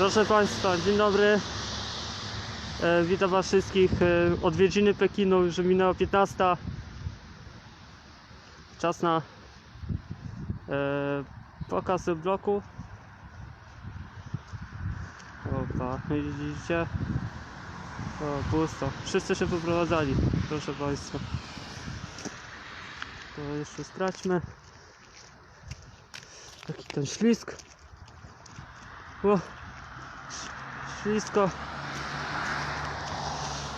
Proszę Państwa, dzień dobry. E, witam Was wszystkich. E, odwiedziny Pekinu, już minęła 15. Czas na e, pokaz bloku. Opa, widzicie? O, pusto. Wszyscy się poprowadzali, proszę Państwa. To jeszcze straćmy. Taki ten ślisk. O, ślisko.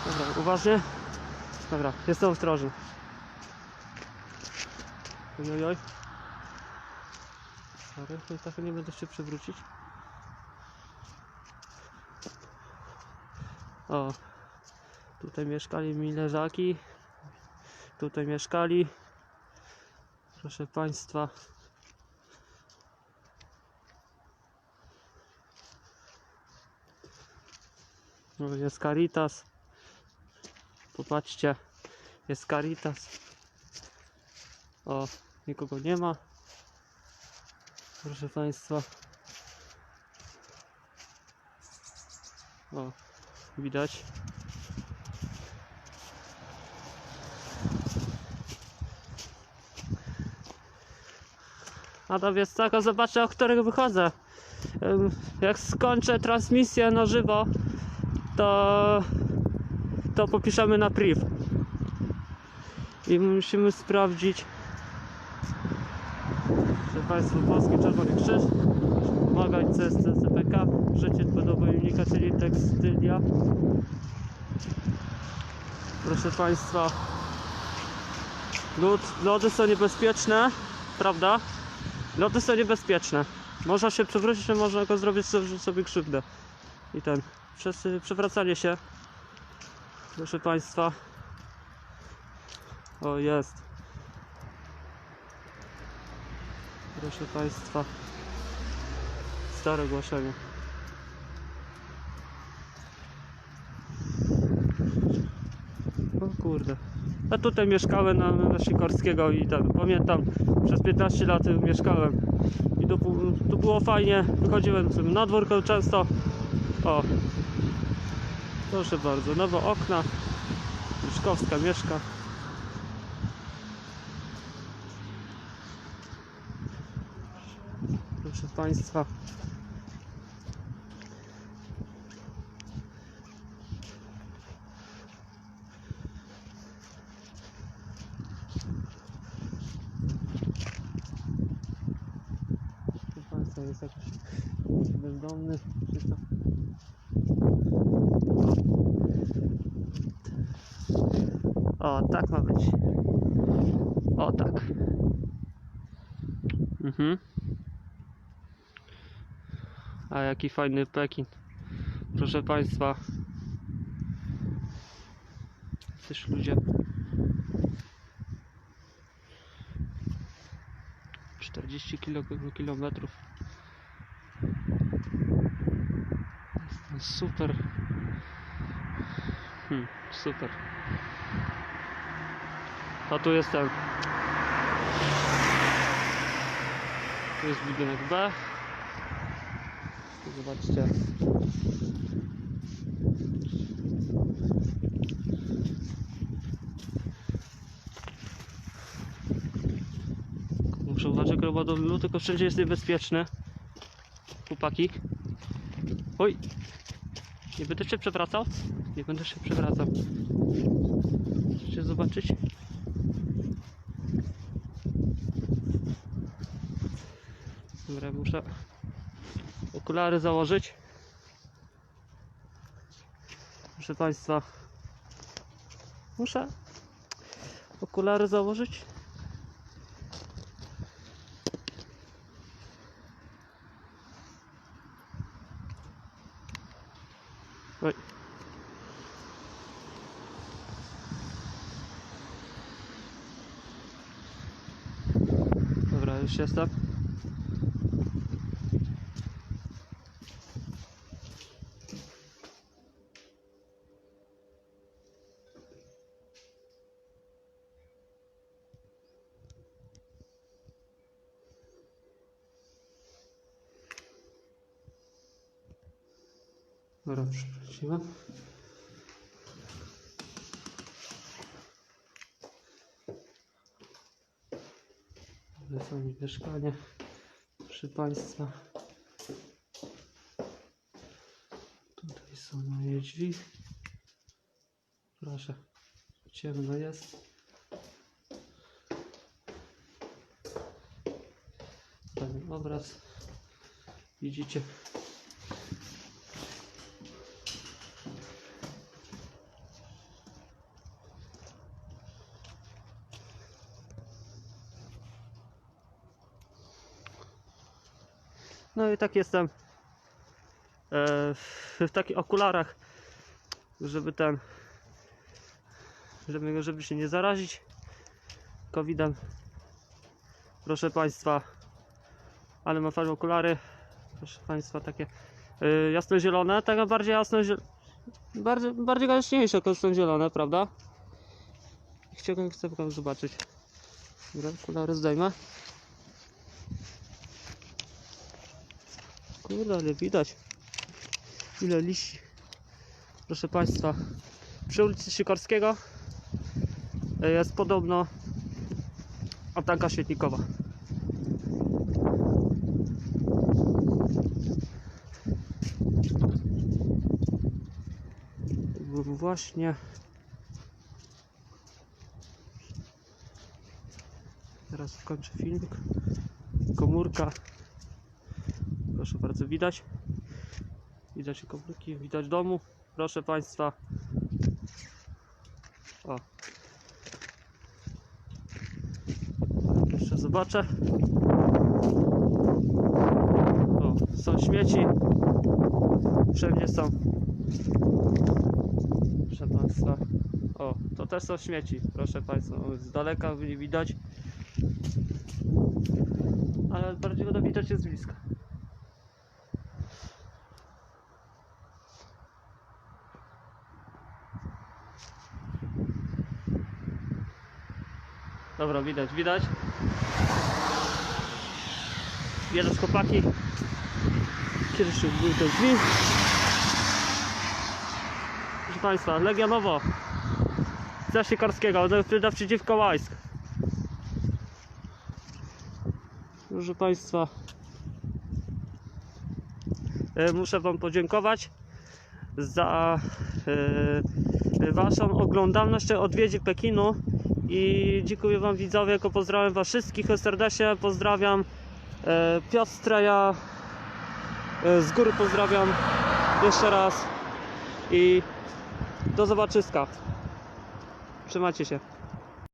Dobra, uważnie. Dobra, jestem ostrożny. Oj, oj. Sorry, to trochę nie będę się przewrócić. O, tutaj mieszkali mi leżaki. Tutaj mieszkali. Proszę Państwa. Jest Caritas. Popatrzcie, jest Caritas. O, nikogo nie ma. Proszę Państwa. O, widać. A to jest taka, zobaczę o których wychodzę. Jak skończę transmisję na żywo, to, to popiszemy na priv. I musimy sprawdzić. Proszę Państwa, Polski Czerwony Krzyż, Magań CSCPK, Życie Podobojnika, czyli tekstylia. Proszę Państwa, lód, lody są niebezpieczne, prawda? Lody są niebezpieczne. Można się przewrócić, można go zrobić sobie krzywdę. I ten, przez przewracanie się, proszę Państwa. O, jest. Proszę Państwa. Stare ogłoszenie. O kurde. Ja tutaj mieszkałem na, na Sikorskiego i tam pamiętam przez 15 lat mieszkałem i tu, tu było fajnie, wychodziłem na dwórkę często. O, proszę bardzo, nowe okna. Mieszkowska mieszka. Proszę Państwa. Proszę Państwa, jest jakiś bezdomny. Czy to... O, tak ma być. O, tak. Mhm. A jaki fajny Pekin. Proszę Państwa. Też ludzie. 40 kilo, kilometrów. Jest Super. Hmm, super. A tu jestem. Tu jest budynek B. Tu Zobaczcie. Muszę uważać chyba do lulu, tylko wszędzie jest niebezpieczne. Chłopaki. Oj! Nie będę się przewracał? Nie będę się przewracał. Chcecie zobaczyć? Dobra, muszę okulary założyć. Proszę Państwa, muszę okulary założyć. Oj. Już jestem. Dobra, przeprosiłem. Wysłanie mieszkanie. Proszę Państwa. Tutaj są moje drzwi. Proszę. Ciemno jest. Ten obraz. Widzicie? No i tak jestem e, w, takich okularach, żeby ten, żeby, żeby się nie zarazić covidem. Proszę Państwa, ale mam fajne okulary. Proszę Państwa, takie e, jasno-zielone, tak bardziej jasno bardziej, bardziej jaśniejsze, to są zielone, prawda? Chciałbym, chcę zobaczyć. Dobra, okulary zdejmę. Kurde, ale widać ile liści. Proszę Państwa, przy ulicy Sikorskiego e, jest podobno altanka świetnikowa. Właśnie teraz skończę filmik. Komórka Proszę bardzo, widać. Widać komórki, widać domu. Proszę Państwa. O. Jeszcze zobaczę. O, są śmieci. Wszędzie są. Proszę Państwa. O, to też są śmieci. Proszę Państwa, o, z daleka nie widać. Ale bardziej go widać jest bliska. Dobra, widać, widać. Jeden z chłopaki. Kiedyś były te drzwi. Proszę Państwa, Legionowo. Ze Sikorskiego, naprzeciwko Łańsk. Proszę Państwa. e, Muszę Wam podziękować za e, Waszą oglądalność odwiedzi Pekinu i dziękuję Wam widzowie, jako pozdrawiam Was wszystkich serdecznie, pozdrawiam e, Piotra, ja e, z góry pozdrawiam jeszcze raz i do zobaczyska. Trzymajcie się.